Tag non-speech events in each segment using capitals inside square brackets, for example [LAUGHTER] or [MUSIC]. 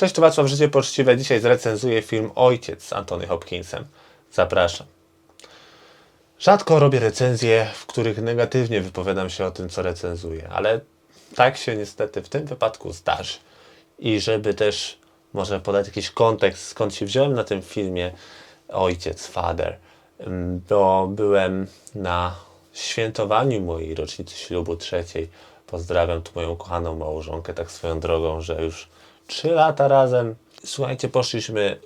Cześć, to Wacław Życie Poczciwe. Dzisiaj zrecenzuję film Ojciec z Antony Hopkinsem. Zapraszam. Rzadko robię recenzje, w których negatywnie wypowiadam się o tym, co recenzuję, ale tak się niestety w tym wypadku zdarzy. I żeby też może podać jakiś kontekst, skąd się wziąłem na tym filmie Ojciec, Father, ym, bo byłem na świętowaniu mojej rocznicy ślubu trzeciej. Pozdrawiam tu moją kochaną małżonkę, tak swoją drogą, że już trzy lata razem. Słuchajcie, poszliśmy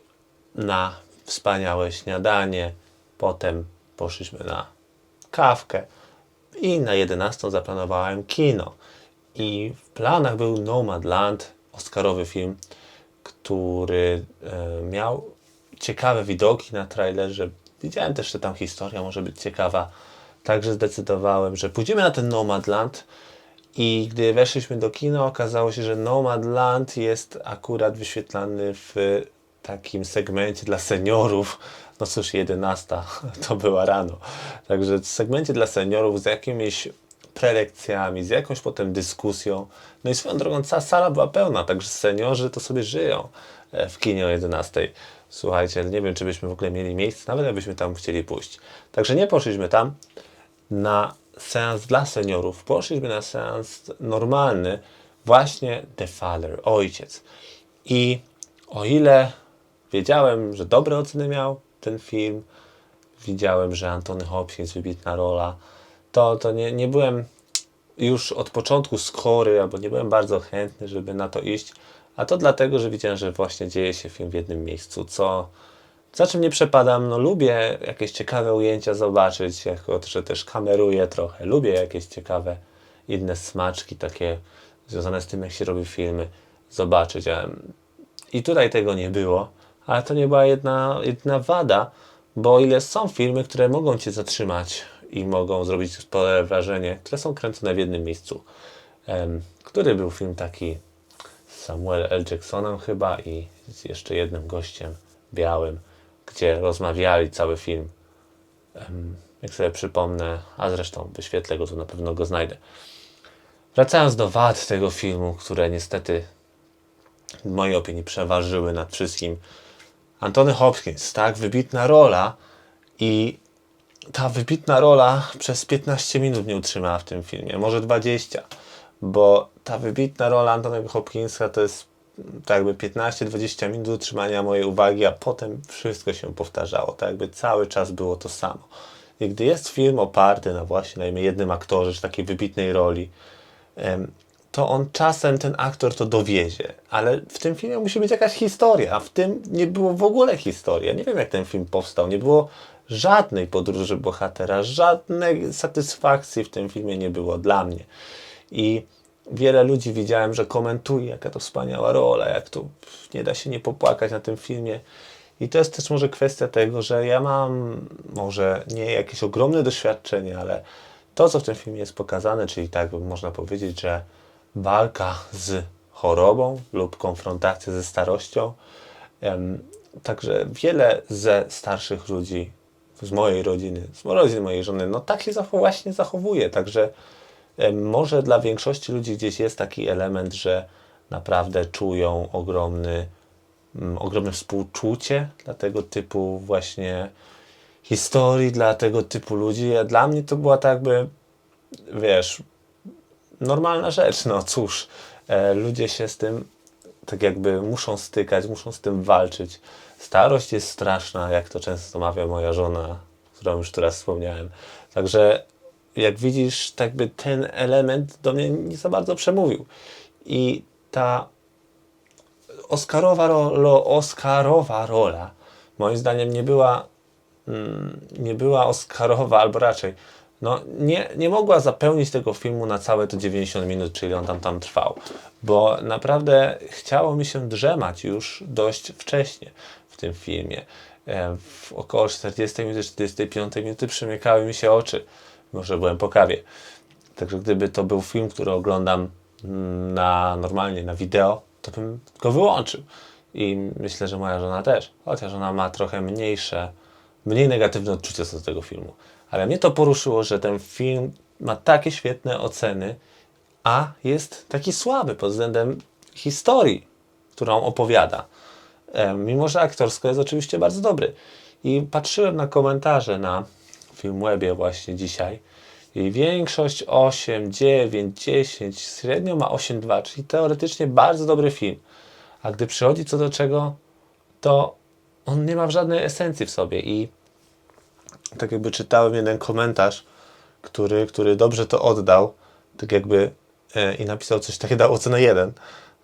na wspaniałe śniadanie, potem poszliśmy na kawkę i na 11 zaplanowałem kino. I w planach był Nomadland, Oscarowy film, który e, miał ciekawe widoki na trailerze. Widziałem też, że tam historia może być ciekawa. Także zdecydowałem, że pójdziemy na ten Nomadland. I gdy weszliśmy do kina, okazało się, że Nomadland jest akurat wyświetlany w takim segmencie dla seniorów. No cóż, 11 to była rano. Także w segmencie dla seniorów z jakimiś prelekcjami, z jakąś potem dyskusją. No i swoją drogą cała sala była pełna, także seniorzy to sobie żyją e, w kinie o 11. Słuchajcie, nie wiem, czy byśmy w ogóle mieli miejsce, nawet jakbyśmy tam chcieli pójść. Także nie poszliśmy tam na seans dla seniorów. Poszliśmy na seans normalny, właśnie The Father, Ojciec. I o ile wiedziałem, że dobre oceny miał ten film, widziałem, że Antony Hopkins, wybitna rola, to, to nie, nie byłem już od początku skory, albo nie byłem bardzo chętny, żeby na to iść. A to dlatego, że widziałem, że właśnie dzieje się film w jednym miejscu, co za czym nie przepadam. No lubię jakieś ciekawe ujęcia zobaczyć, jako że też kameruję trochę. Lubię jakieś ciekawe inne smaczki takie związane z tym, jak się robi filmy, zobaczyć. I tutaj tego nie było, ale to nie była jedna, jedna wada, bo o ile są filmy, które mogą Cię zatrzymać i mogą zrobić spore wrażenie, które są kręcone w jednym miejscu. Który był film taki z Samuel L. Jacksonem chyba i z jeszcze jednym gościem białym, gdzie rozmawiali cały film. Jak sobie przypomnę, a zresztą wyświetlę go, to na pewno go znajdę. Wracając do wad tego filmu, które niestety w mojej opinii przeważyły nad wszystkim. Antony Hopkins, tak, wybitna rola i ta wybitna rola przez 15 minut nie utrzymała w tym filmie, może 20, bo ta wybitna rola Antonego Hopkinsa to jest tak jakby 15-20 minut utrzymania mojej uwagi, a potem wszystko się powtarzało, tak jakby cały czas było to samo. I gdy jest film oparty na właśnie na jednym aktorze, czy takiej wybitnej roli, to on czasem, ten aktor to dowiezie, ale w tym filmie musi być jakaś historia, a w tym nie było w ogóle historii. Ja nie wiem, jak ten film powstał, nie było żadnej podróży bohatera, żadnej satysfakcji w tym filmie nie było dla mnie. I wiele ludzi widziałem, że komentuje, jaka to wspaniała rola, jak pff, nie da się nie popłakać na tym filmie. I to jest też może kwestia tego, że ja mam może nie jakieś ogromne doświadczenie, ale to, co w tym filmie jest pokazane, czyli tak można powiedzieć, że walka z chorobą lub konfrontacja ze starością. Także wiele ze starszych ludzi z mojej rodziny, z rodziny mojej żony, no tak się właśnie zachowuje. Także może dla większości ludzi gdzieś jest taki element, że naprawdę czują ogromny, mm, ogromne współczucie dla tego typu właśnie historii, dla tego typu ludzi. A dla mnie to była tak jakby, wiesz, normalna rzecz. No cóż, e, ludzie się z tym tak jakby muszą stykać, muszą z tym walczyć. Starość jest straszna, jak to często mawia moja żona, którą już teraz wspomniałem. Także jak widzisz, tak jakby ten element do mnie nie za bardzo przemówił. I ta Oscarowa, Oscarowa rola moim zdaniem nie była mm, nie była Oscarowa, albo raczej no, nie, nie mogła zapełnić tego filmu na całe te 90 minut, czyli on tam, tam trwał, bo naprawdę chciało mi się drzemać już dość wcześnie w tym filmie. E, W około 40 minuty, 45 minuty przymykały mi się oczy, może byłem po kawie. Także gdyby to był film, który oglądam na normalnie na wideo, to bym go wyłączył. I myślę, że moja żona też, chociaż ona ma trochę mniejsze, mniej negatywne odczucia co do tego filmu. Ale mnie to poruszyło, że ten film ma takie świetne oceny, a jest taki słaby pod względem historii. którą opowiada. E, Mimo, że aktorsko jest oczywiście bardzo dobry. I patrzyłem na komentarze na Filmwebie właśnie dzisiaj. I większość 8, 9, 10, średnio ma 8,2, czyli teoretycznie bardzo dobry film. A gdy przychodzi co do czego, to on nie ma żadnej esencji w sobie. I tak jakby czytałem jeden komentarz, który, który dobrze to oddał, tak jakby e, i napisał coś takiego, dał ocenę 1,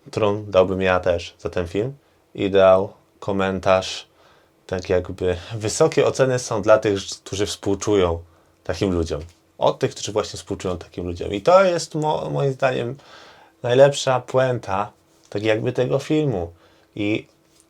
którą dałbym ja też za ten film. I dał komentarz tak jakby wysokie oceny są dla tych, którzy współczują takim ludziom. Od tych, którzy właśnie współczują takim ludziom. I to jest mo, moim zdaniem najlepsza puenta tak jakby tego filmu. I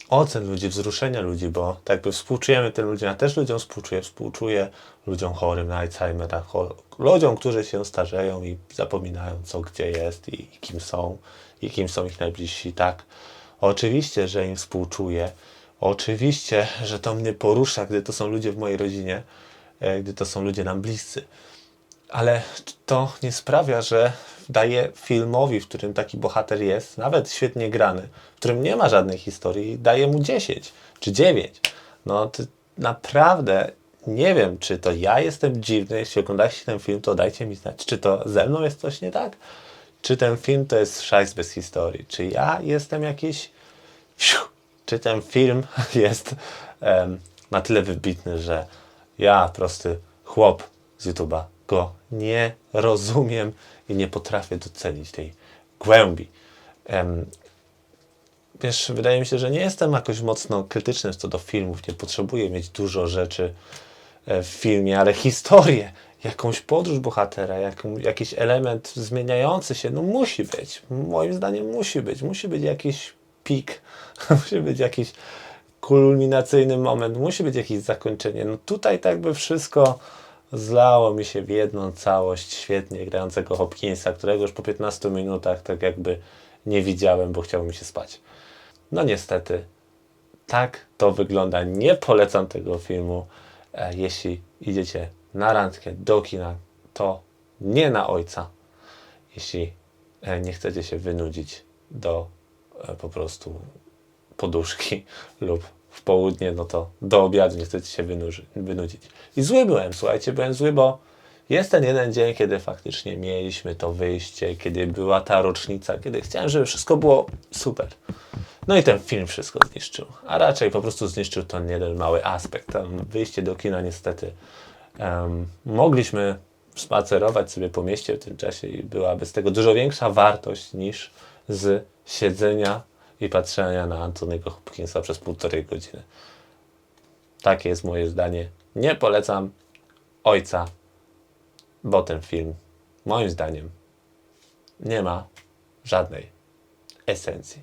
ocen ludzi, wzruszenia ludzi, bo tak jakby współczujemy tym ludziom, ja też ludziom współczuję, współczuję ludziom chorym na Alzheimera, cho- ludziom, którzy się starzeją i zapominają co gdzie jest i, i kim są, i kim są ich najbliżsi, tak. Oczywiście, że im współczuję, oczywiście, że to mnie porusza, gdy to są ludzie w mojej rodzinie, e, gdy to są ludzie nam bliscy ale to nie sprawia, że daje filmowi, w którym taki bohater jest, nawet świetnie grany, w którym nie ma żadnej historii, daje mu 10 czy 9. No to naprawdę nie wiem, czy to ja jestem dziwny. Jeśli oglądacie ten film, to dajcie mi znać, czy to ze mną jest coś nie tak? Czy ten film to jest szajs bez historii? Czy ja jestem jakiś! Czy ten film [LAUGHS] jest na tyle wybitny, że ja, prosty chłop z YouTube'a, go nie rozumiem i nie potrafię docenić tej głębi. Wiesz, wydaje mi się, że nie jestem jakoś mocno krytyczny co do filmów, nie potrzebuję mieć dużo rzeczy e, w filmie, ale historię, jakąś podróż bohatera, jaką, jakiś element zmieniający się, no musi być. Moim zdaniem musi być. Musi być jakiś pik, [LAUGHS] musi być jakiś kulminacyjny moment, musi być jakieś zakończenie. No tutaj tak by wszystko zlało mi się w jedną całość świetnie grającego Hopkinsa, którego już po 15 minutach tak jakby nie widziałem, bo chciało mi się spać. No niestety, tak to wygląda. Nie polecam tego filmu. E, Jeśli idziecie na randkę do kina, to nie na ojca. Jeśli e, nie chcecie się wynudzić do po prostu poduszki [LAUGHS] lub w południe, no to do obiadu nie chcecie się wynuży, wynudzić. I zły byłem, słuchajcie, byłem zły, bo jest ten jeden dzień, kiedy faktycznie mieliśmy to wyjście, kiedy była ta rocznica, kiedy chciałem, żeby wszystko było super. No i ten film wszystko zniszczył. A raczej po prostu zniszczył ten jeden mały aspekt. Tam wyjście do kina niestety. em, mogliśmy spacerować sobie po mieście w tym czasie i byłaby z tego dużo większa wartość niż z siedzenia i patrzenia na Antoniego Hopkinsa przez półtorej godziny. Takie jest moje zdanie. Nie polecam ojca, bo ten film, moim zdaniem, nie ma żadnej esencji.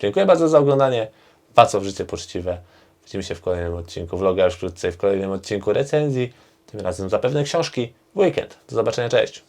Dziękuję bardzo za oglądanie. Paco w życie poczciwe. Widzimy się w kolejnym odcinku vloga, już wkrótce w kolejnym odcinku recenzji. Tym razem zapewne książki weekend. Do zobaczenia, cześć.